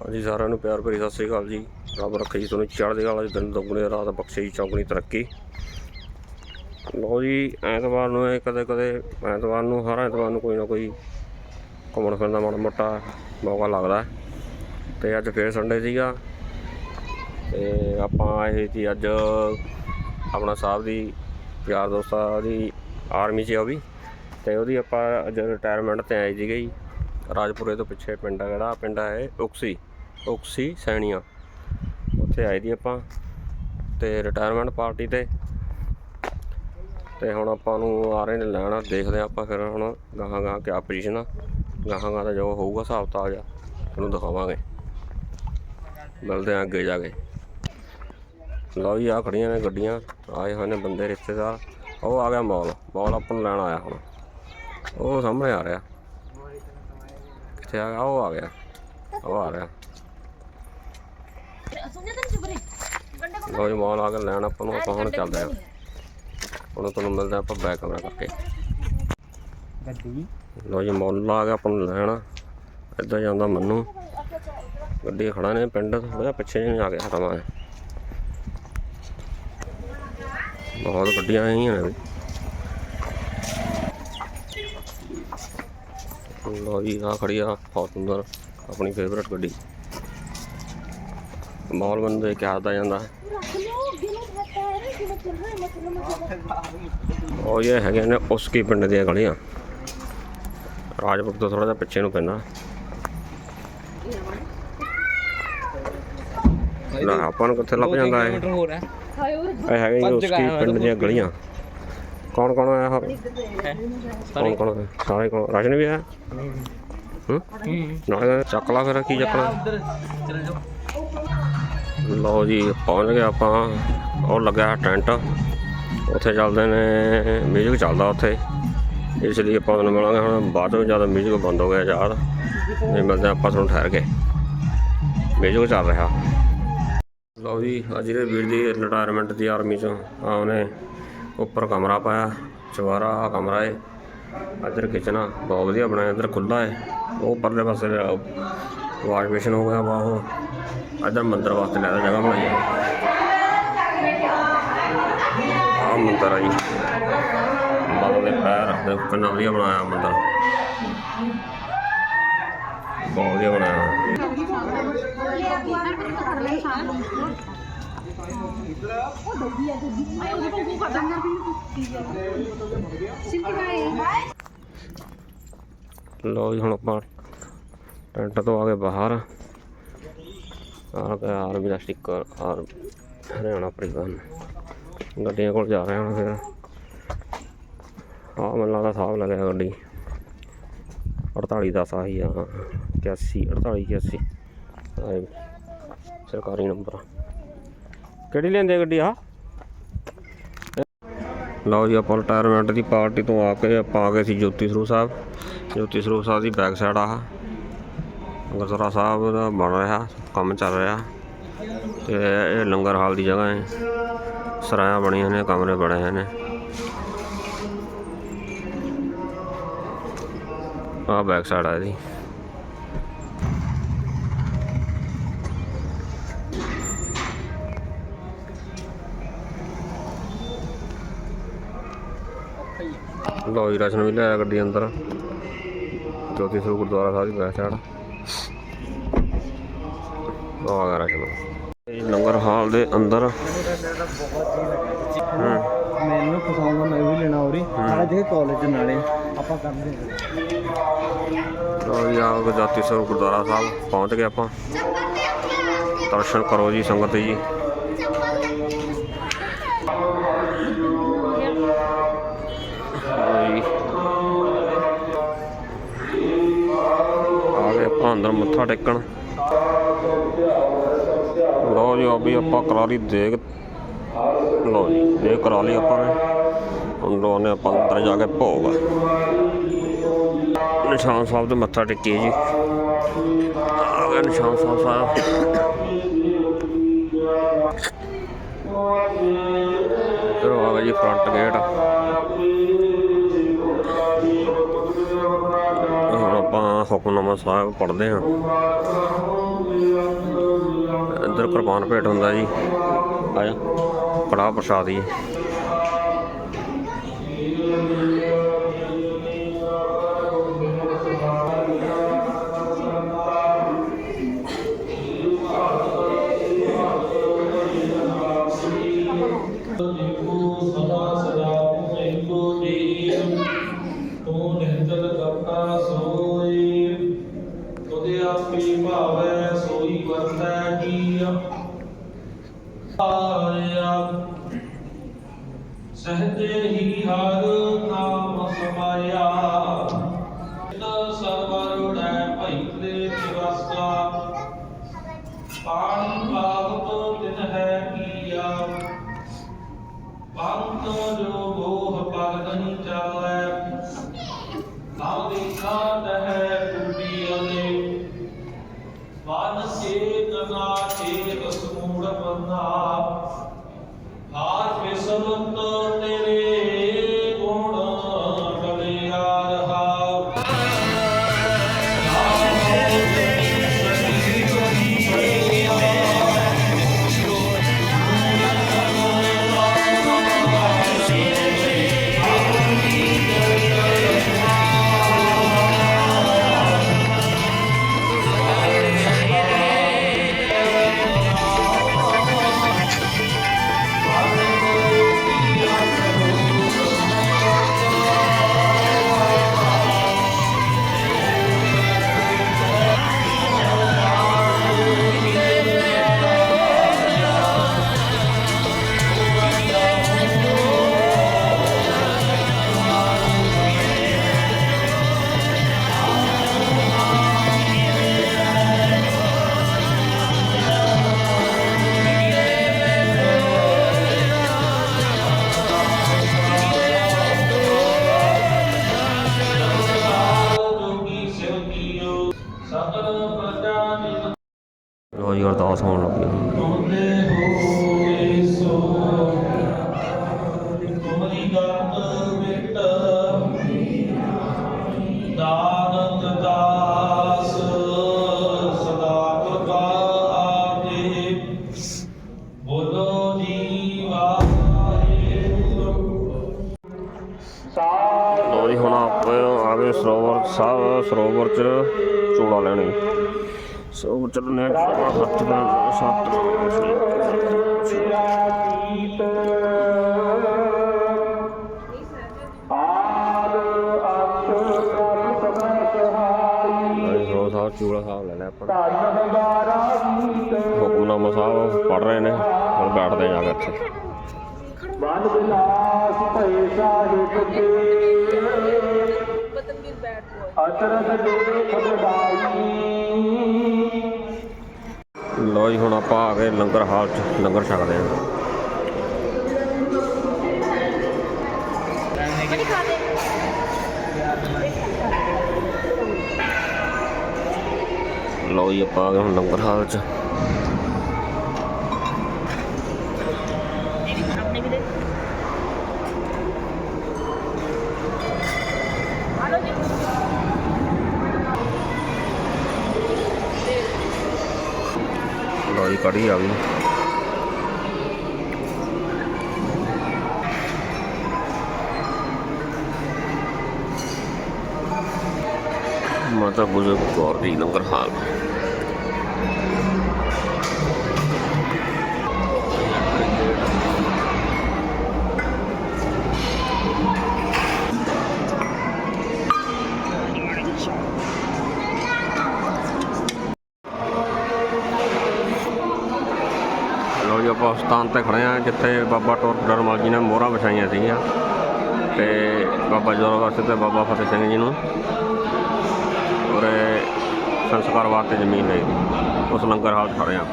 ਹਾਂਜੀ, ਸਾਰਿਆਂ ਨੂੰ ਪਿਆਰ ਭਰੀ ਸਤਿ ਸ੍ਰੀ ਅਕਾਲ ਜੀ। ਰੱਬ ਰੱਖੇ ਜੀ ਤੁਹਾਨੂੰ ਚੜ੍ਹਦੇ ਕਲਾ ਚ ਦਿਨ ਦੁੱਗਣੇ ਰਾਤ ਬਖਸ਼ੇ ਜੀ ਚੌਗਣੀ ਤਰੱਕੀ। ਲੋ ਜੀ, ਐਤਵਾਰ ਨੂੰ ਇਹ ਕਦੇ ਕਦੇ ਐਤਵਾਰ ਨੂੰ, ਹਰ ਐਤਵਾਰ ਨੂੰ ਕੋਈ ਨਾ ਕੋਈ ਘੁੰਮਣ ਫਿਰਨ ਦਾ ਮਾੜਾ ਮੋਟਾ ਮੌਕਾ ਲੱਗਦਾ ਹੈ। ਤੇ ਅੱਜ ਫੇਰ ਸੰਡੇ ਸੀਗਾ। ਤੇ ਆਪਾਂ ਆਏ ਸੀ ਅੱਜ ਆਪਣਾ ਸਾਹਿਬ ਦੀ ਯਾਰ ਦੋਸਤਾਂ ਦੀ ਆਰਮੀ 'ਚ ਆ ਉਹ ਵੀ। ਤੇ ਉਹਦੀ ਆਪਾਂ ਅੱਜ ਰਿਟਾਇਰਮੈਂਟ ਤੇ ਆਏ ਸੀਗੇ ਜੀ। ਰਾਜਪੁਰੇ ਤੋਂ ਪਿੱਛੇ ਪਿੰਡ ਆ ਜਿਹੜਾ, ਪਿੰਡ ਹੈ ਉਕਸੀ। ਉਕਸੀ ਸੈਣੀਆਂ ਉੱਥੇ ਆਏ ਦੀ ਆਪਾਂ ਤੇ ਰਿਟਾਇਰਮੈਂਟ ਪਾਰਟੀ ਤੇ। ਤੇ ਹੁਣ ਆਪਾਂ ਨੂੰ ਆ ਰਹੇ ਨੇ ਲੈਣਾ, ਦੇਖਦੇ ਹਾਂ ਆਪਾਂ ਫਿਰ ਹੁਣ ਗਾਹਾਂ ਗਾਹਾਂ ਕਿਆ ਪੋਜੀਸ਼ਨ ਆ। ਗਾਹਾਂ ਗਾਹਾਂ ਦਾ ਜੋ ਹੋਊਗਾ ਹਿਸਾਬ ਤਾਂ ਆ ਜਾ ਤੁਹਾਨੂੰ ਦਿਖਾਵਾਂਗੇ। ਮਿਲਦੇ ਹਾਂ ਅੱਗੇ ਜਾ ਕੇ। ਲਓ ਜੀ ਆ ਖੜੀਆਂ ਨੇ ਗੱਡੀਆਂ, ਆਏ ਹੋਏ ਨੇ ਬੰਦੇ ਰਿਸ਼ਤੇਦਾਰ। ਉਹ ਆ ਗਿਆ ਮੌਲ ਮੌਲ ਆਪਾਂ ਨੂੰ ਲੈਣ ਆਇਆ ਹੁਣ। ਉਹ ਸਾਹਮਣੇ ਆ ਰਿਹਾ। ਕਿੱਥੇ ਆ ਗਿਆ? ਉਹ ਆ ਗਿਆ। ਉਹ ਆ ਰਿਹਾ। ਲਓ ਜੀ, ਮੌਲ ਆ ਕੇ ਲੈਣ, ਆਪਾਂ ਨੂੰ ਆਪਾਂ ਹੁਣ ਚੱਲਦੇ ਹਾਂ। ਹੁਣ ਤੁਹਾਨੂੰ ਮਿਲਦਾ ਆਪਾਂ ਬੈਕ ਕਮਰਾ ਕਰਕੇ ਗੱਡੀ ਲਓ ਜੀ, ਮੌਲ ਆ ਗਿਆ ਆਪਾਂ ਨੂੰ ਲੈਣ। ਇੱਦਾਂ ਜਾਂਦਾ ਮੰਨੂ। ਗੱਡੀ ਖੜਾ ਨੇ, ਪਿੰਡ ਥੋੜਾ ਪਿੱਛੇ ਜਿਹੇ ਆ ਗਿਆ ਹਟਾਵਾਂ ਬਹੁਤ ਗੱਡੀਆਂ ਆਈਆਂ ਨੇ। ਵੀ ਜੀ ਆ ਖੜੀ ਆ, ਫੋਰਚੂਨਰ, ਆਪਣੀ ਫੇਵਰਟ ਗੱਡੀ। ਮੌਲ ਬੰਦੇ ਦੇਖ ਕੇ ਆਦਾ ਜਾਂਦਾ ਉਹ ਇਹ ਹੈਗੇ ਨੇ ਉਸਕੀ ਪਿੰਡ ਦੀਆਂ ਗਲੀਆਂ। ਰਾਜਪੁਰ ਤੋਂ ਥੋੜਾ ਜਿਹਾ ਪਿੱਛੇ ਨੂੰ ਪੈਂਦਾ। ਨਾ ਆਪਾਂ ਨੂੰ ਕਿੱਥੇ ਲੱਭ ਜਾਂਦਾ ਹੈ ਇਹ ਹੈਗੇ ਜੀ ਉਸਕੀ ਪਿੰਡ ਦੀਆਂ ਗਲੀਆਂ। ਕੌਣ ਕੌਣ ਆਇਆ ਹੋਰ ਕੌਣ ਕੌਣ? ਸਾਰੇ ਕੌਣ? ਰਾਸ਼ਨ ਵੀ ਆਇਆ ਹੂੰ। ਨਾਲੇ ਚੱਕ ਲਾ ਫਿਰ ਕੀ ਚੱਕਣਾ ਉਧਰ ਚਲ ਜਾਓ। ਲਓ ਜੀ, ਪਹੁੰਚ ਗਏ ਆਪਾਂ। ਉਹ ਲੱਗਾ ਟੈਂਟ। ਉੱਥੇ ਚੱਲਦੇ ਨੇ ਮਿਊਜ਼ਿਕ ਚੱਲਦਾ ਉੱਥੇ। ਇਸ ਲਈ ਆਪਾਂ ਤੁਹਾਨੂੰ ਮਿਲਾਂਗੇ ਹੁਣ। ਬਾਅਦ ਵਿੱਚ ਜ਼ਿਆਦਾ ਮਿਊਜ਼ਿਕ ਬੰਦ ਹੋ ਗਿਆ ਯਾਰ ਨਹੀਂ ਮਿਲਦੇ ਹਾਂ ਆਪਾਂ ਤੁਹਾਨੂੰ ਠਹਿਰ ਕੇ। ਮਿਊਜ਼ਿਕ ਚੱਲ ਰਿਹਾ। ਲਓ ਜੀ, ਅੱਜ ਦੇ ਵੀਰ ਦੀ ਰਿਟਾਇਰਮੈਂਟ ਦੀ ਆਰਮੀ ਚੋਂ ਆ ਉਹਨੇ ਉੱਪਰ ਕਮਰਾ ਪਾਇਆ। ਚਵਾਰਾ ਆ ਕਮਰਾ ਏ। ਇੱਧਰ ਕਿਚਨ ਆ, ਬਹੁਤ ਵਧੀਆ ਬਣਾਇਆ। ਇੱਧਰ ਖੁੱਲਾ ਏ। ਉਹ ਪਰਲੇ ਪਾਸੇ ਵਾਸ਼ ਬੇਸ਼ਨ ਹੋ ਗਿਆ ਵਾ ਇੱਧਰ ਮੰਦਰ ਵਾਸਤੇ ਲੈਦਾ ਜਗ੍ਹਾ ਬਣਾਈ ਆ ਮੰਦਰ ਆ ਜੀ। ਬਾਬਾ ਦੇ ਪੈਰ ਦੇਖੋ ਕਿੰਨਾ ਵਧੀਆ ਬਣਾਇਆ ਮੰਦਰ। ਬਹੁਤ ਵਧੀਆ ਬਣਾਇਆ। ਲਓ ਜੀ ਹੁਣ ਆਪਾਂ ਟੈਂਟ ਤੋਂ ਆ ਕੇ ਬਾਹਰ। ਆ ਗਿਆ ਆਰਮੀ ਦਾ ਸਟicker ਆਰ ਹਰਿਆਣਾ ਪਰਿਵਹਨ ਗੱਡੀਆਂ ਕੋਲ ਜਾ ਰਹੇ ਹਾਂ ਫਿਰ। ਆ ਮੈਨੂੰ ਲੱਗਦਾ ਸਾਹਬ ਲੱਗਿਆ ਗੱਡੀ। 48 ਦਾ ਸਾਹੀ ਆ 81 48 81 ਸਰਕਾਰੀ ਨੰਬਰ। ਕਿਹੜੀ ਲੈਂਦੇ ਗੱਡੀ ਆ ਲਓ ਜੀ, ਆਪਾਂ ਰਿਟਾਇਰਮੈਂਟ ਦੀ ਪਾਰਟੀ ਤੋਂ ਆ ਕੇ ਆਪਾਂ ਆ ਗਏ ਸੀ ਜੋਤੀ ਸਰੂਪ ਸਾਹਿਬ। ਜੋਤੀ ਸਰੂਪ ਸਾਹਿਬ ਦੀ ਬੈਕ ਸਾਈਡ ਆ ਗੁਰਦੁਆਰਾ ਸਾਹਿਬ ਦਾ ਬਣ ਰਿਹਾ, ਕੰਮ ਚੱਲ ਰਿਹਾ ਤੇ ਇਹ ਲੰਗਰ ਹਾਲ ਦੀ ਜਗ੍ਹਾ ਹੈ। ਸਰਾਇਆ ਬਣੀਆਂ ਨੇ, ਕਮਰੇ ਬਣੇ ਹੋਏ ਨੇ। ਆ ਬੈਕ ਸਾਈਡ ਆ ਇਹਦੀ। ਲੋ ਜੀ, ਰਸਨ ਵੀ ਲਿਆ ਗੱਡੀ ਅੰਦਰ। ਜੋਤੀ ਸਰੂਪ ਗੁਰਦੁਆਰਾ ਸਾਹਿਬ ਦੀ ਬੈਕ ਸਾਈਡ ਇਹ ਲੰਗਰ ਹਾਲ ਦੇ ਅੰਦਰ। ਮੈਨੂੰ ਆ ਮੈਂ ਵੀ ਲੈਣਾ ਹੋਰੀ ਸਾਡਾ ਜਿਹੜੇ ਕਾਲਜ ਨਾਲੇ ਆਪਾਂ ਕਰਦੇ ਹਾਂ। ਲੋ ਜੀ ਆ ਗਏ ਜੋਤੀ ਸਰੂਪ ਗੁਰਦੁਆਰਾ ਸਾਹਿਬ ਪਹੁੰਚ ਗਏ ਆਪਾਂ। ਦਰਸ਼ਨ ਕਰੋ ਜੀ ਸੰਗਤ ਜੀ। ਆ ਅੰਦਰ ਮੱਥਾ ਟੇਕਣ। ਲਓ ਜੀ ਅਭੀ ਆਪਾਂ ਕਰਾ ਲਈ ਦੇਗ। ਲਓ ਜੀ, ਦੇਗ ਕਰਾ ਲਈ ਆਪਾਂ ਨੇ। ਹੁਣ ਲੋਨੇ ਆਪਾਂ ਅੰਦਰ ਜਾ ਕੇ ਭੋਗ। ਨਿਸ਼ਾਨ ਸਾਹਿਬ ਦੇ ਮੱਥਾ ਟੇਕੀ ਜੀ। ਆ ਗਿਆ ਨਿਸ਼ਾਨ ਸਾਹਿਬ ਸਾਹਿਬ। ਇੱਧਰ ਆ ਗਿਆ ਜੀ ਫਰੰਟ ਗੇਟ ਆਪਾਂ ਹੁਕਮਨਾਮਾ ਸਾਹਿਬ ਪੜ੍ਹਦੇ ਹਾਂ। ਅੰਦਰ ਕੁਰਬਾਨ ਭੇਟ ਹੁੰਦਾ ਜੀ। ਆਇਆ ਕੜਾ ਪ੍ਰਸ਼ਾਦ ਜੀ। ਭਈਲੇ ਵਿਵਸਥਾ ਪਾਣੀ ਪਾਵਤ ਤਿਨ ਹੈ ਕੀਆ। ਪੰਤ ਜੋ ਗੋਹ ਪਰ ਨਹੀਂ ਚੱਲੈ। ਨਾਮ ਦੇਖਾ ਤਹਿ ਟੁੱਟੀ ਅਨੇ ਮਨ ਚੇਤਨਾ ਚੇਤ ਸਮੂੜ ਬੰਨਾ ਆਜ ਵਿਸਰਤ ਤੇਰੇ ਲੋ ਜੀ ਅਰਦਾਸ ਹੋਣ ਲੱਗੀ। ਤੁਮਨੇ ਹੋਏ ਸੋ ਤੁਮਰੀ ਗਤ ਮਿਟ ਦਾਨਤ ਦਾਸ ਸਦਾ ਕਿਰਪਾ ਆਪੇ ਬੋਲੋ ਜੀ ਵਾਹਿਗੁਰੂ। ਲੋ ਜੀ ਹੁਣ ਆਪਾਂ ਸਰੋਵਰ ਸਾਹਿਬ ਸਰੋਵਰ ਚ ਚੂੜਾ ਲੈਣੇ ਸਰੋਵਰ ਚ ਨੇ ਹੱਥ ਦਾ ਸੱਤ ਸਾਹਿਬ ਚੂੜਾ ਸਾਹਿਬ ਲੈ ਲਿਆ ਆਪਾਂ। ਹੁਕਮਨਾਮਾ ਸਾਹਿਬ ਪੜ ਰਹੇ ਨੇ ਹੁਣ ਬੈਠਦੇ ਜਾ ਕੇ ਇੱਥੇ। ਵਨ ਵਿਲਾਸ ਭਏ ਸਾਹਿਬ ਕੇ. ਅਚਰਜ ਦੇਖ ਬਦਾਈ ਲੋ ਜੀ, ਹੁਣ ਆਪਾਂ ਆ ਗਏ ਲੰਗਰ ਹਾਲ ਚ, ਲੰਗਰ ਛਕਦੇ ਹਾਂ। ਲਓ ਜੀ, ਆਪਾਂ ਆ ਗਏ ਹੁਣ ਲੰਗਰ ਹਾਲ ਚ। ਲੋ ਜੀ ਕੜੀ ਆ ਗਈ। ਮਾਤਾ ਬੁਜ਼ਰਗ ਕੌਰ ਦੀ ਲੰਗਰ ਹਾਲ। ਸਥਾਨ ਤੇ ਖੜੇ ਆ, ਜਿੱਥੇ ਬਾਬਾ ਟੋਰ ਡਰਮਲ ਜੀ ਨੇ ਮੋਹਰਾਂ ਵਿਛਾਈਆਂ ਸੀਗੀਆਂ। ਤੇ ਬਾਬਾ ਜ਼ੋਰਾਵਰ ਤੇ ਬਾਬਾ ਫਤਿਹ ਸਿੰਘ ਜੀ ਨੂੰ ਔਰ ਸੰਸਕਾਰ ਵਾਸਤੇ ਜ਼ਮੀਨ ਲਈ ਉਸ ਲੰਗਰ ਹਾਲ 'ਚ ਖੜੇ ਆ।